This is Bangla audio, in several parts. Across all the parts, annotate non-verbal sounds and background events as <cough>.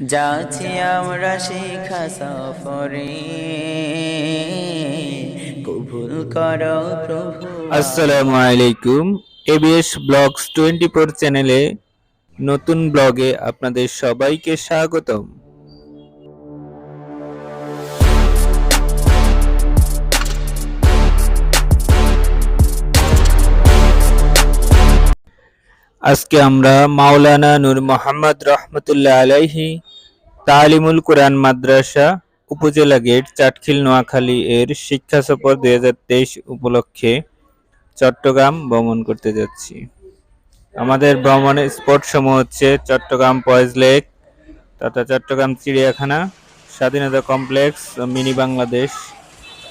যাচ্ছি আমরা শিখা সফরে। কবুল করো প্রভু। আসসালামু আলাইকুম। এবিএস ব্লগস টোয়েন্টি ফোর চ্যানেলে নতুন ব্লগে আপনাদের সবাইকে স্বাগতম। আজকে আমরা মাওলানা নূর মোহাম্মদ রহমতুল্লাহ আলাইহি তালিমুল কোরআন মাদ্রাসা উপজেলা গেট, চাটখিল, নোয়াখালী এর শিক্ষা সফর দুই হাজার তেইশ উপলক্ষে চট্টগ্রাম ভ্রমণ করতে যাচ্ছি। আমাদের ভ্রমণের স্পট সমূহ হচ্ছে চট্টগ্রাম পয়েজ লেক, তথা চট্টগ্রাম চিড়িয়াখানা, স্বাধীনতা complex, mini Bangladesh,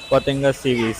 Patenga sea beach.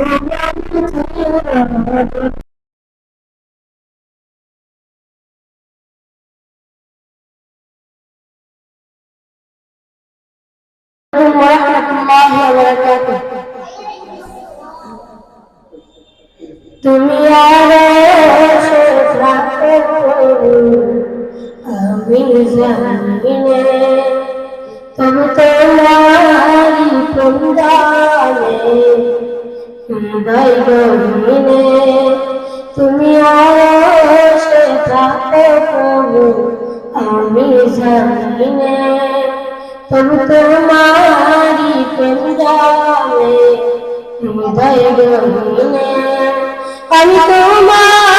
হৃদয় আমি তোমারি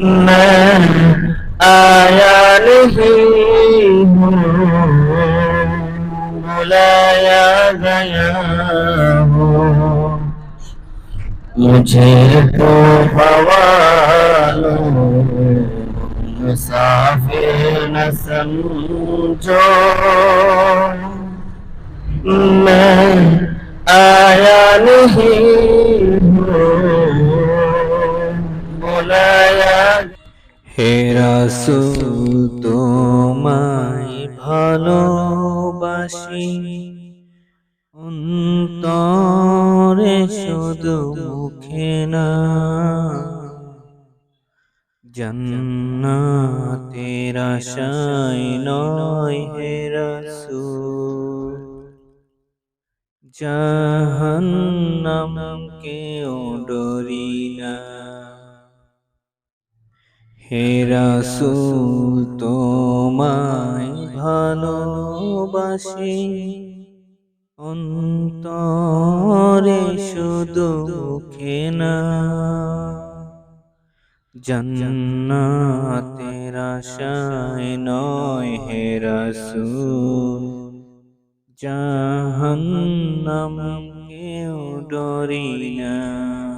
من آياله لا يغياه مجھے تو حوالوں مسافر نہ سمجھو میں آیا نہیں ہوں হে রাসূল, তোমায় ভালোবাসি। অন্তরে শুধু মুখে না, জান্নাতের আশায় নয় হে রাসূল। জাহান্নাম কেও ডরি না। হে রাসূল, তোমায় ভালোবাসি। অন্তরে শুধু মুখে না, জান্নাতের আশায় নয় হে রাসূল। জাহান্নাম কেউ ডরি না।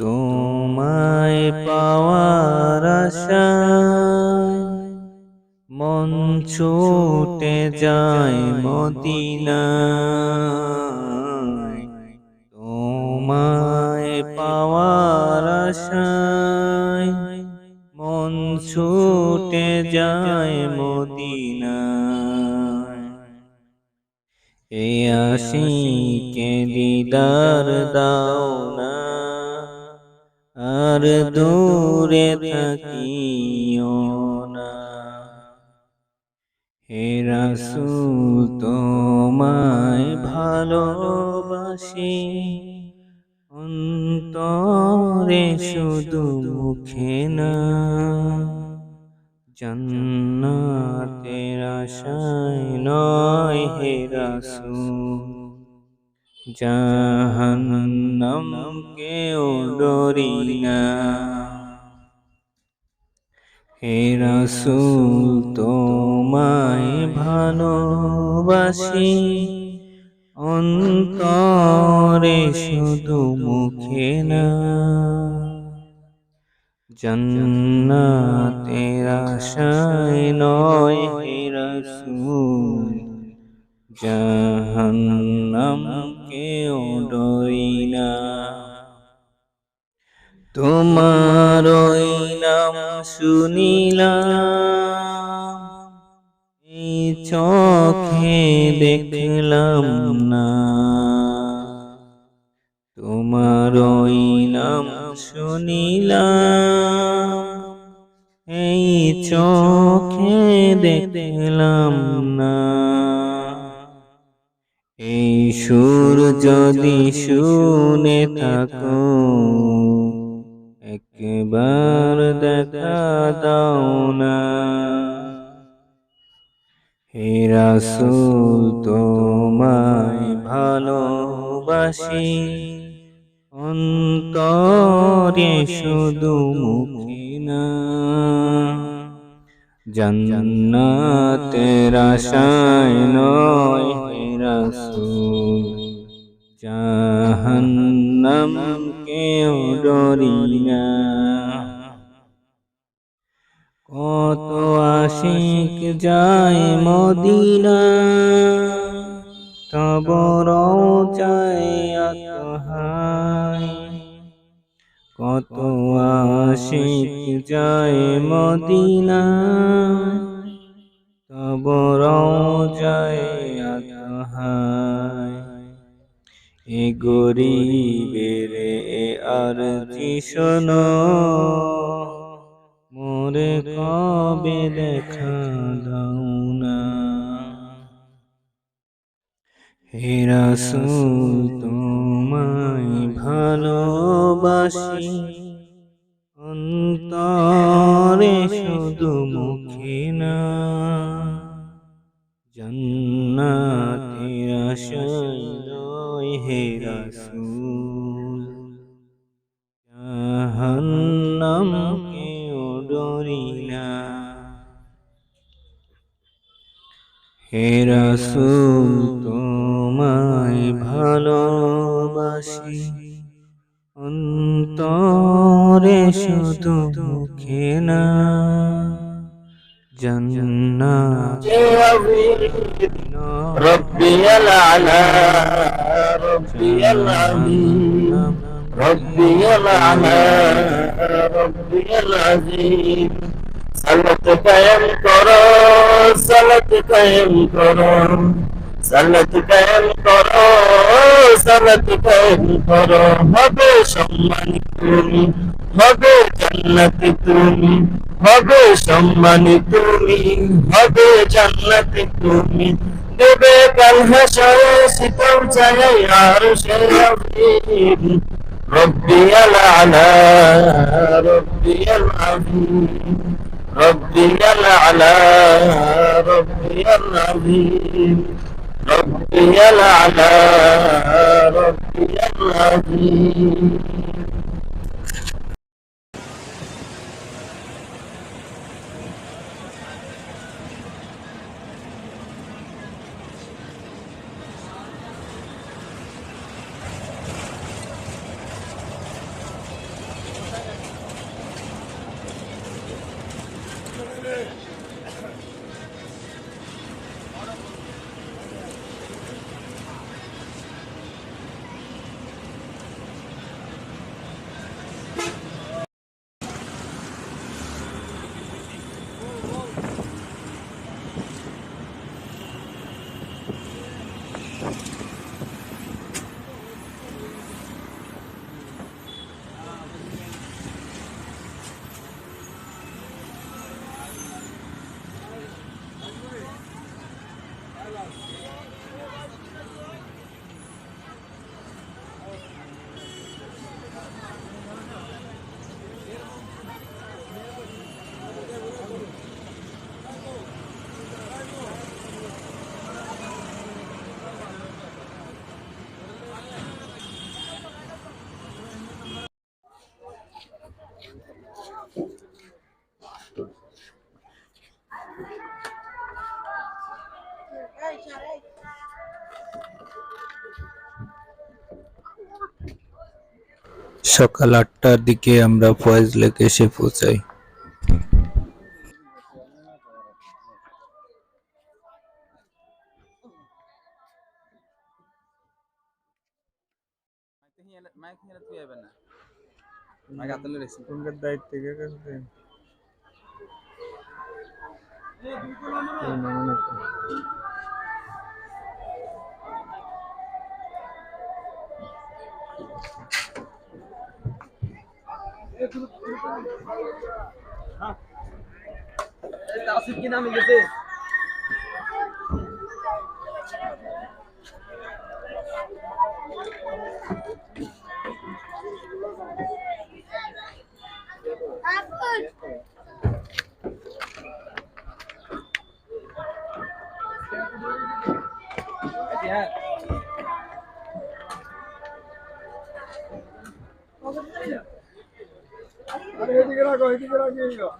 তোমায় পাওয়ার মন ছুটে যায় মদিনায়। তোমায় পাওয়ার আশায় মন ছুটে যায় মদিনায়। এ আশিকে দিদার দাও না আর দূরে থাকিও না। হে রাসূল, তোমায় ভালোবাসি। অন্তরে শুধু মুখে না। জান্নাতের আশায় নয় হে রাসূল। জাহান্নাম কেউ ডরি না হে রাসূল, তোমায় ভালোবাসি। অন্তরে শুধু মুখে না। জান্নাতের আশায় নয় হে রাসূল, জাহান্নাম কেউ ডরি না তোমার নাম শুনিলাম চোখে দেখলাম না। তোমার নাম শুনিলাম, এই চোখে দেখলাম না। এই সুর যদি শুনে থাকো, একবার দেখা দাও না। হে রাসূল, তোমায় ভালোবাসি, অন্তরে শুধু মুখে না। জান্নাতের আশায় নয় রাসূল জাহান্নাম কেউ ডরি না কত আশিক যায় মদিনা তব রোজায় আতহায় কত আশিক যায় মদিনা তব রোজায় আতহায় এ গরিবের এ আর শোনো। মোরে কবে দেখা দাও না। তোমায় ভালোবাসি। অন্তরে শুধু মুখে না। জান্নাতের নয় হে রসুল। জাহান্নামকেও ডরি না হে রসুল, তোমায় ভালোবাসি। অন্তরে শুধু মুখে না। জন্নাত। ربي الأعلى ربي العظيم ربي الأعلى ربي العظيم সালাত কায়েম করো সালাত কায়েম করো সালাত কায়েম করো সালাত কায়েম করো হবে সম্মানিত তুমি হবে জান্নাতে তুমি হবে সম্মানিত তুমি হবে জান্নাতে তুমি دبدبي كالهشر ستمت يا عرش العظيم. ربي الأعلى ربي العظيم. ربي الأعلى ربي العظيم. ربي الأعلى ربي العظيم. সকাল আটটার দিকে আমরা ফয়েজ লেকে এসে পৌঁছাই দায়িত্ব কে কাছে এটা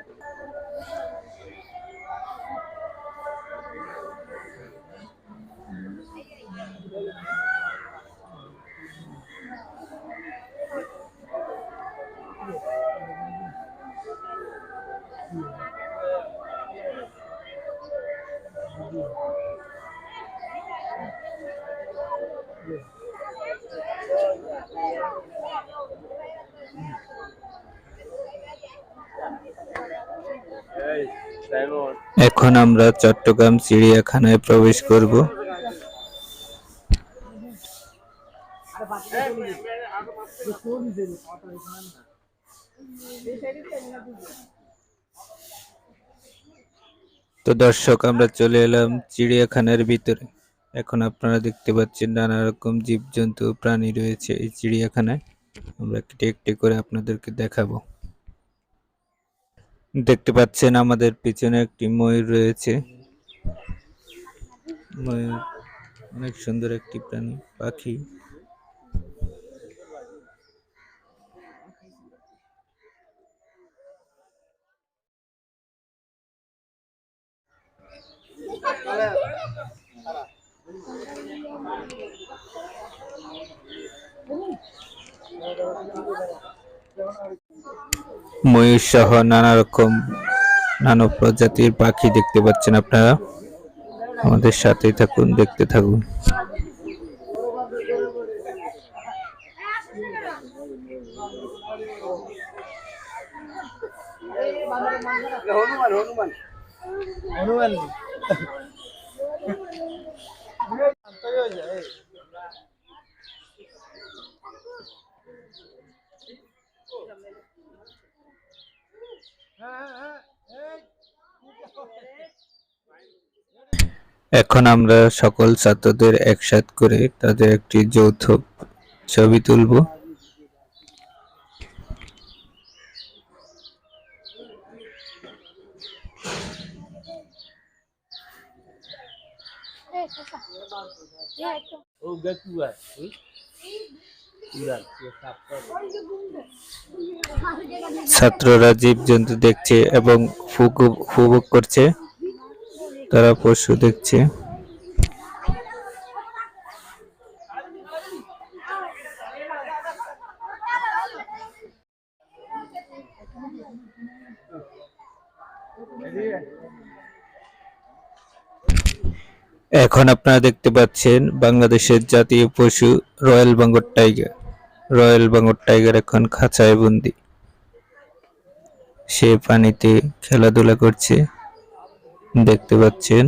এখন আমরা চট্টগ্রাম চিড়িয়াখানায় প্রবেশ করব। তো দর্শক, আমরা চলে এলাম চিড়িয়াখানার ভিতরে। এখন আপনারা দেখতে পাচ্ছেন নানা রকম জীবজন্তু প্রাণী রয়েছে এই চিড়িয়াখানায়। আমরা একটি একটি করে আপনাদেরকে দেখাবো। দেখতে পাচ্ছেন আমাদের পিছনে একটি ময়ূর রয়েছে। ময়ূর অনেক সুন্দর একটি প্রাণী পাখি। ময়ূর সহ নানা রকম নানা প্রজাতির পাখি দেখতে পাচ্ছেন আপনারা। আমাদের সাথেই থাকুন, দেখতে থাকুন। এখন আমরা সকল ছাত্রদের একসাথ করে তাদের একটি যৌথ ছবি তুলব। ছাত্ররা জীবজন্তু দেখছে এবং উপভোগ করছে। তারা পশু দেখছে। এখন আপনারা দেখতে পাচ্ছেন বাংলাদেশের জাতীয় পশু royal Bengal tiger. Royal Bengal tiger এখন খাঁচায় বন্দি। সে পানিতে খেলাধুলা করছে। দেখতে পাচ্ছেন।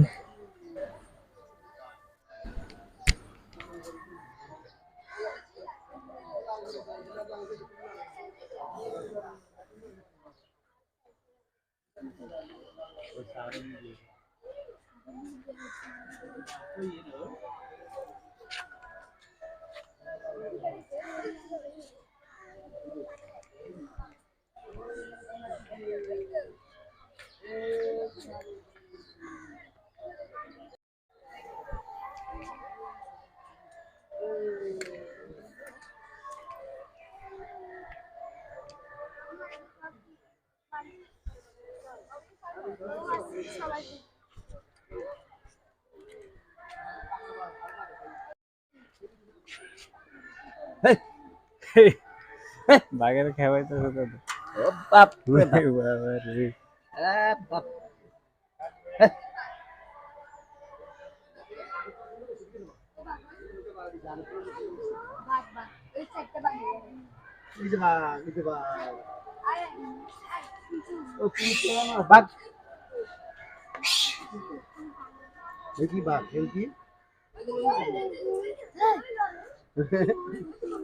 বাঘের খাওয়াই তো। বাপ। আরে বাপ। দেখি বাঘ দেখি <laughs>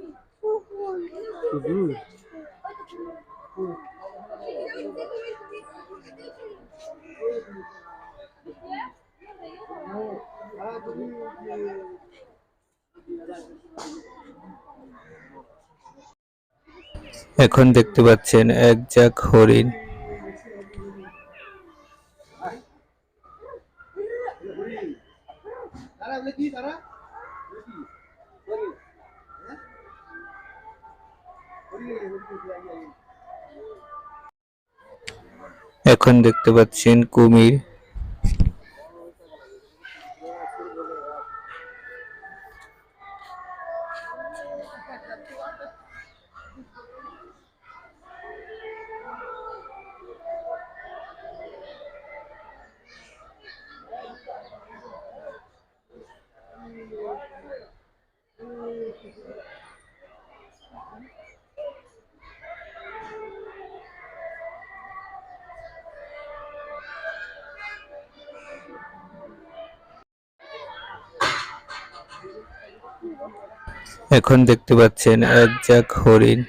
এখন দেখতে পাচ্ছেন এক জাক হরিণ। বলে কি তারা এখন দেখতে পাচ্ছেন কুমির Thank you. এখন দেখতে পাচ্ছেন এক ঝাঁক হরিণ।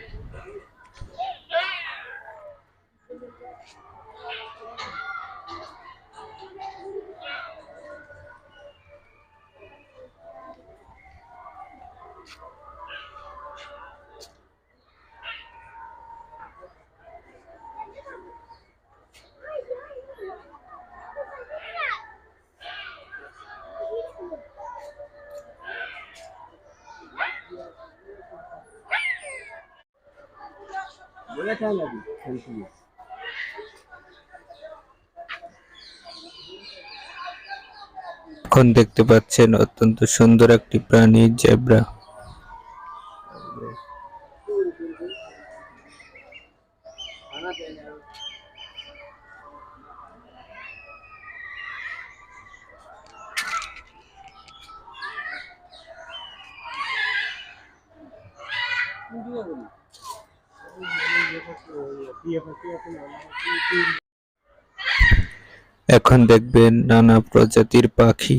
এখন দেখতে পাচ্ছেন অত্যন্ত সুন্দর একটি প্রাণী জেব্রা। এখন দেখবেন নানা প্রজাতির পাখি।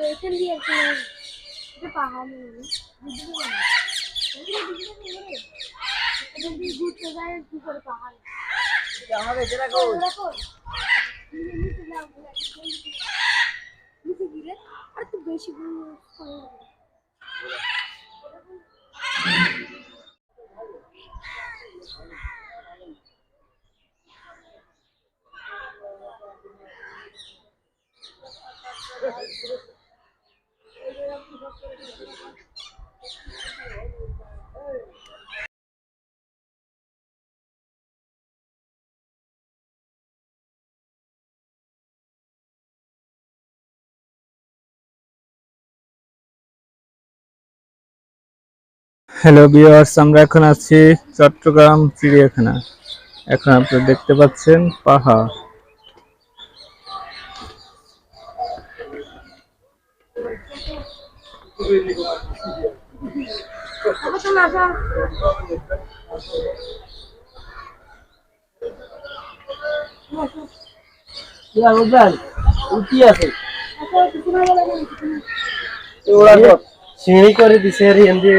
এই তো এই তো এখান দিয়ে একটা এটা পাহাড় নেই বুঝতে পারলাম এখান দিয়ে ঘুরতে যায় কি করে পাহাড় আমাদের যেটা নিচে গিয়ে আর তো বেশি ঘুরে হ্যালো ভিউয়ার্স আমরা এখন আছি চট্টগ্রাম চিড়িয়াখানা। এখন আপনারা দেখতে পাচ্ছেন পাহাড় আবার চলে আসা আচ্ছা কিছু না বলে সিঁড়ি করে দিছে আর দিয়ে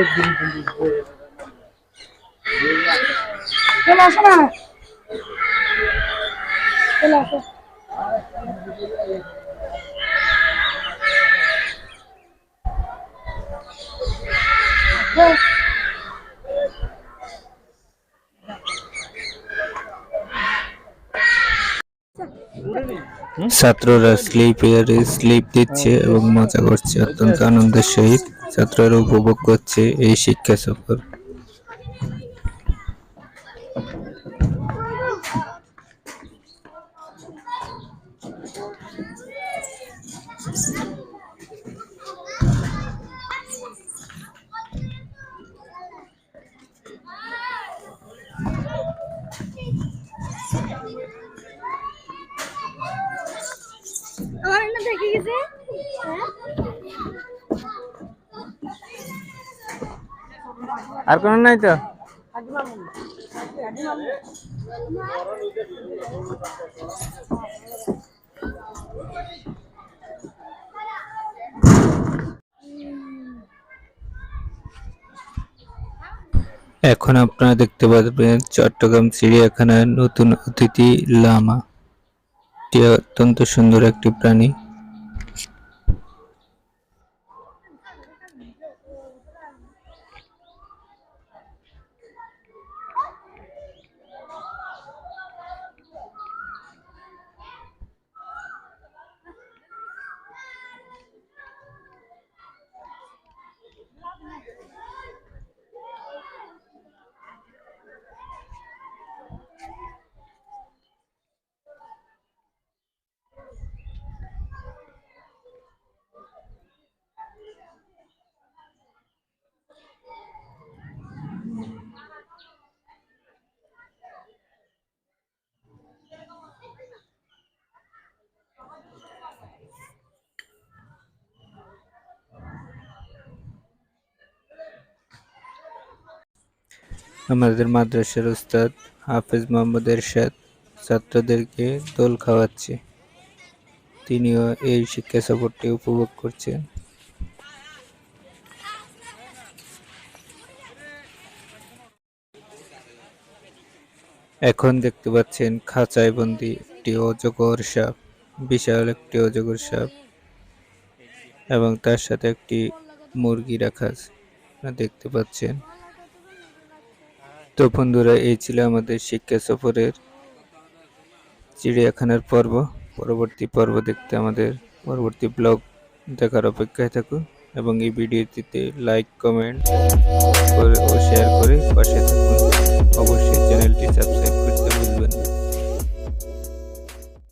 চলে আসো না চলে আসো। ছাত্ররা স্লিপ এয়ারে স্লিপ দিচ্ছে এবং মজা করছে, অত্যন্ত আনন্দের সহিত ছাত্ররা উপভোগ করছে এই শিক্ষা সফর। আমার আর কোনো নাই তো? এখন আপনারা দেখতে পাবেন চট্টগ্রাম চিড়িয়াখানার নতুন অতিথি লামা। এটি অত্যন্ত সুন্দর একটি প্রাণী। আমাদের মাদ্রাসার উস্তাদ হাফেজ মোহাম্মদ এরশাদ ছাত্রদেরকে দোল খাওয়াচ্ছে। তিনিও এই শিক্ষা সফরটি উপভোগ করছেন। এখন দেখতে পাচ্ছেন খাঁচায় বন্দি একটি অজগর সাপ, বিশাল একটি অজগর সাপ এবং তার সাথে একটি মুরগি রাখা আছে। দেখতে পাচ্ছেন। তো বন্ধুরা, এই ছিল আমাদের শিক্ষা সফরের চিড়িয়াখানার পর্ব। পরবর্তী পর্ব দেখতে আমাদের পরবর্তী ব্লগ দেখার অপেক্ষায় থাকুন এবং এই ভিডিওটিতে লাইক, কমেন্ট করে ও শেয়ার করে পাশে থাকুন। অবশ্যই চ্যানেলটি সাবস্ক্রাইব